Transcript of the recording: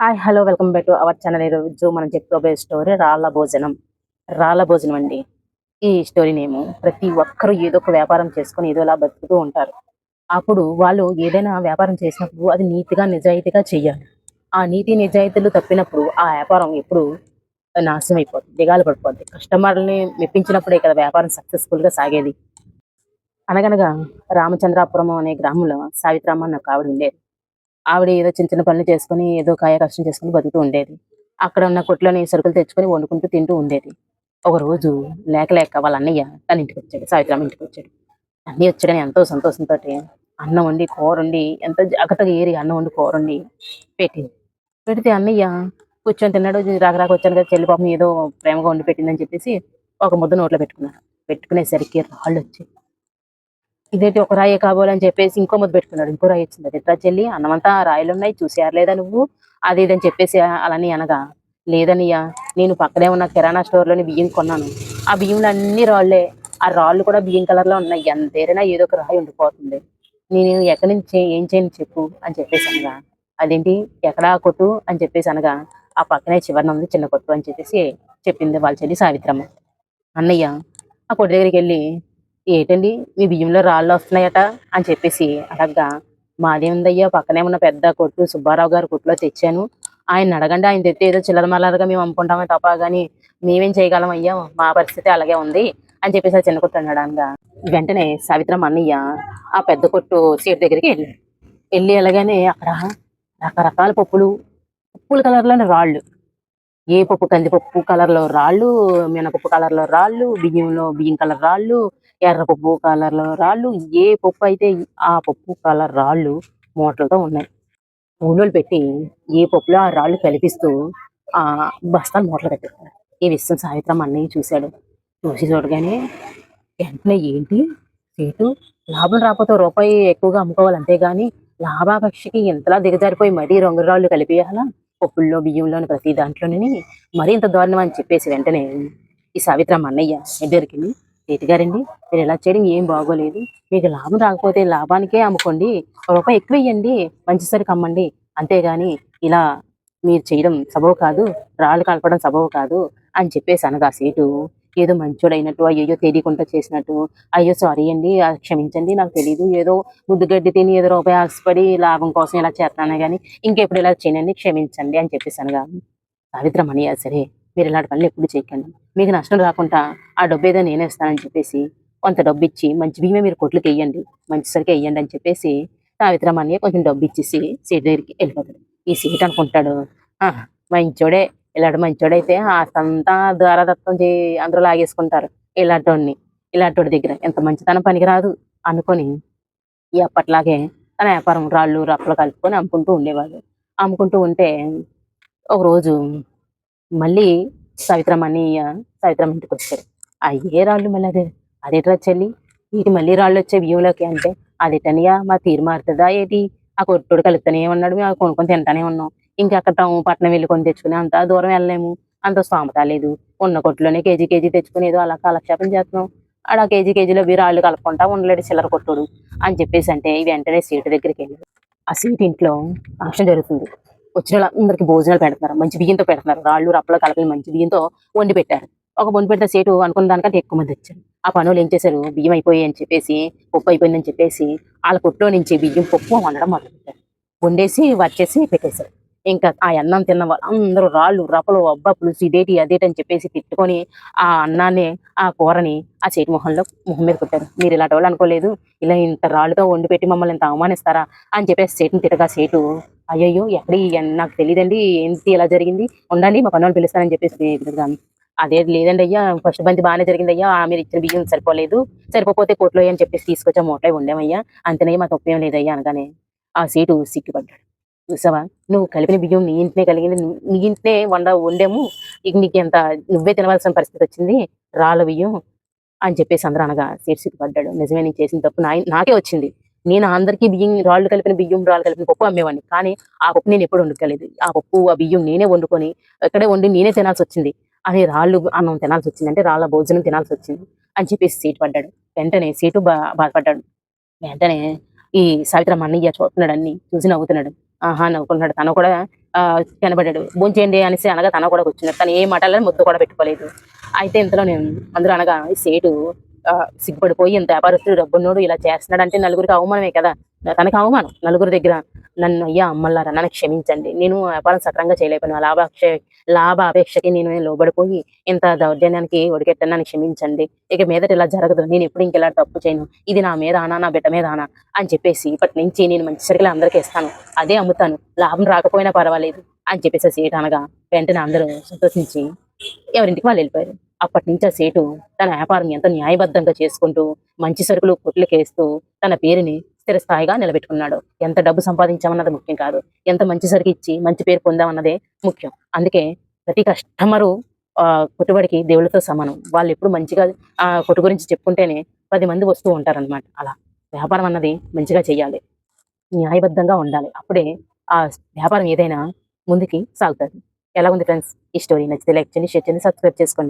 Hi hello welcome back to our channel ఈరోజు మనం చెప్పుకోబోయే స్టోరీ రాళ్ళ భోజనం. రాళ్ళ భోజనం అండి. ఈ స్టోరీ నేము ప్రతి ఒక్కరూ ఏదో ఒక వ్యాపారం చేసుకొని ఏదోలా బతుకుతూ ఉంటారు. అప్పుడు వాళ్ళు ఏదైనా వ్యాపారం చేసినప్పుడు అది నీతిగా నిజాయితీగా చేయాలి. ఆ నీతి నిజాయితీలు తప్పినప్పుడు ఆ వ్యాపారం ఎప్పుడు నాశనం అయిపోతుంది దిగాలు పడిపోద్ది. కస్టమర్ని మెప్పించినప్పుడే కదా వ్యాపారం సక్సెస్ఫుల్గా సాగేది. అనగనగా రామచంద్రాపురం అనే గ్రామంలో సావిత్రమ్మ నాకు ఆవిడ ఉండేది. ఆవిడ ఏదో చిన్న చిన్న పనులు చేసుకుని ఏదో కాయ కష్టం చేసుకుని బతుకుతూ ఉండేది. అక్కడ ఉన్న కొట్లోని సరుకులు తెచ్చుకొని వండుకుంటూ తింటూ ఉండేది. ఒక రోజు లేక లేక వాళ్ళ అన్నయ్య తన ఇంటికి వచ్చాడు సావిత్రమ్మ ఇంటికి వచ్చాడు. అన్నీ వచ్చాడని ఎంతో సంతోషంతో అన్నం వండి కూర వండి ఎంత జాగ్రత్తగా ఏరి అన్నం వండి కూర వండి పెట్టింది. పెడితే అన్నయ్య కూర్చొని తిన్నాడు రాకరాక వచ్చాను కదా చెల్లి పాపం ఏదో ప్రేమగా వండి పెట్టిందని చెప్పేసి ఒక ముద్ద నోట్లో పెట్టుకున్నాడు. పెట్టుకునేసరికి రాళ్ళు వచ్చాయి ఇదేంటి ఒక రాయే కాబోలని చెప్పేసి ఇంకో ముద్దు పెట్టుకున్నాడు. ఇంకో రాయి వచ్చింది. ఎట్లా చెల్లి? అన్నమంతా రాయలు ఉన్నాయి చూసారు లేదా నువ్వు? అది ఇదని చెప్పేసి అలాని అనగా లేదనియా నేను పక్కనే ఉన్న కిరాణా స్టోర్లోని బియ్యం కొన్నాను. ఆ బియ్యంలో అన్ని రాళ్ళే. ఆ రాళ్ళు కూడా బియ్యం కలర్లో ఉన్నాయి. ఎంతైనా ఏదో ఒక రాయి ఉండిపోతుంది. నేను ఎక్కడి నుంచి ఏం చేయను చెప్పు అని చెప్పేసి అనగా అదేంటి? ఎక్కడా కొట్టు అని చెప్పేసి అనగా ఆ పక్కనే చివరిన ఉంది చిన్న కొట్టు అని చెప్పేసి చెప్పింది వాళ్ళ చెల్లి సావిత్రమ్మ. అన్నయ్య ఆ కొట్టు దగ్గరికి వెళ్ళి ఏటండి? మీ బియ్యంలో రాళ్ళు వస్తున్నాయట అని చెప్పేసి అడగ్గా మాదేముందయ్యా పక్కనే ఉన్న పెద్ద కొట్టు సుబ్బారావు గారి కొట్టులో తెచ్చాను. ఆయన అడగండి ఆయన తెస్తే ఏదో చిల్లరమల్లరగా మేము అమ్ముకుంటామే తప్ప కానీ మేమేం చేయగలం అయ్యా మా పరిస్థితి అలాగే ఉంది అని చెప్పేసి ఆ చిన్న కొట్టు అన్నాడు అనగా. వెంటనే సావిత్రమ్మ అన్నయ్య ఆ పెద్ద కొట్టు సీట్ దగ్గరికి వెళ్ళి వెళ్ళి వెళ్ళగానే అక్కడ రకరకాల పప్పులు పప్పుల కలర్లోని రాళ్ళు ఏ పప్పు కందిపప్పు కలర్లో రాళ్ళు మినపప్పు కలర్లో రాళ్ళు బియ్యంలో బియ్యం కలర్ రాళ్ళు ఎర్ర పప్పు కలర్లో రాళ్ళు ఏ పప్పు అయితే ఆ పప్పు కలర్ రాళ్ళు మూటలతో ఉన్నాయి. ఊళ్ళోలు పెట్టి ఏ పప్పులో ఆ రాళ్ళు కలిపిస్తూ ఆ బస్తాలు మూటలు పెట్టారు ఈ విషయం సాయంత్రం అన్నయ్య చూశాడు. చూసి చూడగానే వెంటనే ఏంటి? సీటు లాభం రాకపోతే రూపాయి ఎక్కువగా అమ్ముకోవాలి అంతేగాని లాభాపేక్షకి ఇంతలా దిగజారిపోయి మరీ రంగు రాళ్ళు కలిపేయాలా? పప్పుల్లో బియ్యంలోని ప్రతి దాంట్లోని మరీ ఇంత దారుణం అని చెప్పేసి వెంటనే ఈ సావిత్రమ్మ అన్నయ్య ఇద్దరికి సేటి గారండి మీరు ఇలా చేయడం ఏం బాగోలేదు. మీకు లాభం రాకపోతే లాభానికే అమ్ముకోండి. రూపాయి ఎక్కువ ఇవ్వండి మంచి సరికి అమ్మండి. అంతేగాని ఇలా మీరు చేయడం సబబు కాదు రాళ్ళు కలపడం సబవ్ కాదు అని చెప్పేసి అనగా సీటు ఏదో మంచోడైనట్టు అయ్యో తెలియకుండా చేసినట్టు. అయ్యో సారీ అండి క్షమించండి నాకు తెలియదు ఏదో ముద్దుగడ్డి తిని ఏదో రూపాయి ఆశపడి లాభం కోసం ఇలా చేస్తాను కానీ ఇంకెప్పుడు ఇలా చేయనండి క్షమించండి అని చెప్పేసి కానీ సావిత్రం సరే మీరు ఇలాంటి పనులు ఎప్పుడు చేయకండి. మీకు నష్టం రాకుండా ఆ డబ్బు ఏదో నేనే ఇస్తానని చెప్పేసి కొంత డబ్బు ఇచ్చి మంచి బియ్యమే మీరు కొట్లకి వేయండి మంచి సరికి వేయండి అని చెప్పేసి సావిత్రం కొంచెం డబ్బు ఇచ్చేసి సీట్ దగ్గరికి వెళ్ళిపోతాడు. ఈ సీట్ అనుకుంటాడు మా మంచోడే ఇలాంటి మంచోడైతే అంతా ద్వారాదత్తం చే అందరూ లాగేసుకుంటారు. ఇలాంటి ఇలాంటి దగ్గర. ఎంత మంచితనం పనికిరాదు అనుకొని ఎప్పట్లాగే అప్పట్లాగే తన వ్యాపారం రాళ్ళు రప్పలు కలుపుకొని అమ్ముకుంటూ ఉండేవాడు. అమ్ముకుంటూ ఉంటే ఒక రోజు మళ్ళీ సావిత్రమ్మ సవిత్రమ్మ ఇంటికి వచ్చారు. అయ్యే రాళ్ళు మళ్ళీ అదే అదేట్రా చెల్లి? వీటి మళ్ళీ రాళ్ళు వచ్చే బియ్యంలోకి అంటే అదేటనియా? మా తీరు మారుతుందా ఏంటి? ఆ కొట్టుడు కలుపుతానే ఉన్నాడు మేము కొనుక్కొని తింటానే ఉన్నాం. ఇంకా అక్కడ టౌన్ పట్టణం వెళ్ళి కొని తెచ్చుకుని అంత దూరం వెళ్ళలేము. అంత స్తోమత లేదు. ఉన్న కొట్టులోనే కేజీ కేజీ తెచ్చుకుని ఏదో అలా కాలక్షేపం చేస్తున్నాం. ఆడ కేజీ కేజీలో రాళ్ళు కలుపుకుంటా ఉండలేడు చిల్లర కొట్టుడు అని చెప్పేసి అంటే వెంటనే సీటు దగ్గరికి వెళ్ళి. ఆ సీట్ ఇంట్లో ఫంక్షన్ జరుగుతుంది. వచ్చిన వాళ్ళందరికీ భోజనాలు పెడుతున్నారు. మంచి బియ్యంతో పెడుతున్నారు. రాళ్ళు రప్పలు కలిపి మంచి బియ్యంతో వండి పెట్టారు. ఒక వండి పెడితే సీటు అనుకున్న దానికంటే ఎక్కువ మంది వచ్చారు. ఆ పనులు ఏం చేశారు? బియ్యం అయిపోయాయి అని చెప్పేసి పప్పు అయిపోయిందని చెప్పేసి వాళ్ళ కొట్లో నుంచి బియ్యం పప్పు వండడం మొదలుపెట్టారు. వండేసి వచ్చేసి పెట్టేశారు. ఇంకా ఆ అన్నం తిన్న వాళ్ళందరూ రాళ్ళు రపలు అబ్బా పులుసు ఇదేటి అదేటి అని చెప్పేసి తిట్టుకొని ఆ అన్నాన్ని ఆ కూరని ఆ చేతి మొహంలో మొహం మీద కొట్టారు. మీరు ఇలాంటి వాళ్ళు అనుకోలేదు. ఇలా ఇంత రాళ్ళతో వండి పెట్టి మమ్మల్ని ఇంత అవమానిస్తారా అని చెప్పేసి సేటుని తిట్టగా సేటు అయ్యయ్యో ఎక్కడ నాకు తెలియదండి ఏంటి ఇలా జరిగింది? ఉండండి మా పనులు పిలుస్తానని చెప్పేసి తిరుగుగా అదే లేదండి అయ్యా. ఫస్ట్ బంతి బాగానే జరిగింది అయ్యా ఆ మీరు ఇచ్చిన బియ్యం సరిపోలేదు. సరిపోతే కోట్లో అని చెప్పేసి తీసుకొచ్చా మూటలో ఉండేమయ్యా. అంతేనయ్యా మా ఉపయోగం లేదయ్యా అనగానే ఆ సీటు సిగ్గుపడ్డాడు. చూసావా? నువ్వు కలిపిన బియ్యం నీ ఇంటినే కలిగింది. నీ ఇంటినే వండ వండాము. ఇక నీకు ఎంత నువ్వే తినవలసిన పరిస్థితి వచ్చింది. రాళ్ళ బియ్యం అని చెప్పేసి అందరూ అనగా శీర్షిక పడ్డాడు నిజమే నేను చేసిన తప్పు నా నాకే వచ్చింది. నేను అందరికీ బియ్యం రాళ్ళు కలిపిన బియ్యం రాళ్ళు కలిపిన పప్పు అమ్మేవాడిని. కానీ ఆ పప్పు నేను ఎప్పుడు వండుకోలేదు. ఆ పప్పు ఆ బియ్యం నేనే వండుకొని ఇక్కడే వండి నేనే తినాల్సి వచ్చింది. అని రాళ్ళు అన్నం తినాల్సి వచ్చింది. అంటే రాళ్ళ భోజనం తినాల్సి వచ్చింది అని చెప్పేసి సీటు పడ్డాడు వెంటనే సీటు బా బాధపడ్డాడు. వెంటనే ఈ సావిత్రమ్మ అన్నయ్య చూస్తున్నాడు అన్ని చూసి నవ్వుతున్నాడు. ఆహా నవ్వుకున్నాడు తను కూడా ఆ, కనబడ్డాడు. భోంచేయండి అనేసి అనగా తన కూడా కూర్చున్నాడు. తను ఏ మాటలని ముద్దు కూడా పెట్టుకోలేదు. అయితే ఇంతలో నేను అందరూ అనగా సేటు సిగ్గుపడిపోయి ఇంత వ్యాపారస్తుడు డబ్బున్నోడు ఇలా చేస్తున్నాడు అంటే నలుగురికి అవమానమే కదా. తనకు అవమానం. నలుగురి దగ్గర నన్ను అయ్యా అమ్మల్లారా నన్ను క్షమించండి. నేను వ్యాపారం సక్రంగా చేయలేకపోయినా. లాభాక్ష లాభ అపేక్షకి నేను లోబడిపోయి ఇంత దౌర్జన్యానికి ఒడికెట్టాను నన్ను క్షమించండి. ఇక మీదట ఇలా జరగదు. నేను ఎప్పుడు ఇంకెలా తప్పు చేయను. ఇది నా మీద ఆనా నా బిడ్డ మీద ఆనా అని చెప్పేసి ఇప్పటి నుంచి నేను మంచి సరుకులు అందరికీ ఇస్తాను. అదే అమ్ముతాను. లాభం రాకపోయినా పర్వాలేదు అని చెప్పేసి ఆ సేటు అనగా వెంటనే అందరూ సంతోషించి ఎవరింటికి వాళ్ళు వెళ్ళిపోయారు. అప్పటి నుంచి ఆ సేటు తన వ్యాపారం ఎంత న్యాయబద్ధంగా చేసుకుంటూ మంచి సరుకులు కొట్లకేస్తూ తన పేరుని స్థిరస్థాయిగా నిలబెట్టుకున్నాడు. ఎంత డబ్బు సంపాదించామన్నది ముఖ్యం కాదు. ఎంత మంచి సరికి ఇచ్చి మంచి పేరు పొందామన్నదే ముఖ్యం. అందుకే ప్రతి కస్టమరు ఆ కొట్టుబడికి దేవుళ్ళతో సమానం. వాళ్ళు ఎప్పుడు మంచిగా ఆ కొట్టు గురించి చెప్పుకుంటేనే పది మంది వస్తూ ఉంటారన్నమాట. అలా. వ్యాపారం అన్నది మంచిగా చేయాలి న్యాయబద్ధంగా ఉండాలి. అప్పుడే ఆ వ్యాపారం ఏదైనా ముందుకి సాగుతుంది. ఎలా ఉంది ఫ్రెండ్స్? ఈ స్టోరీ నచ్చితే లైక్ చేయండి షేర్ చేయండి సబ్స్క్రైబ్ చేసుకోండి.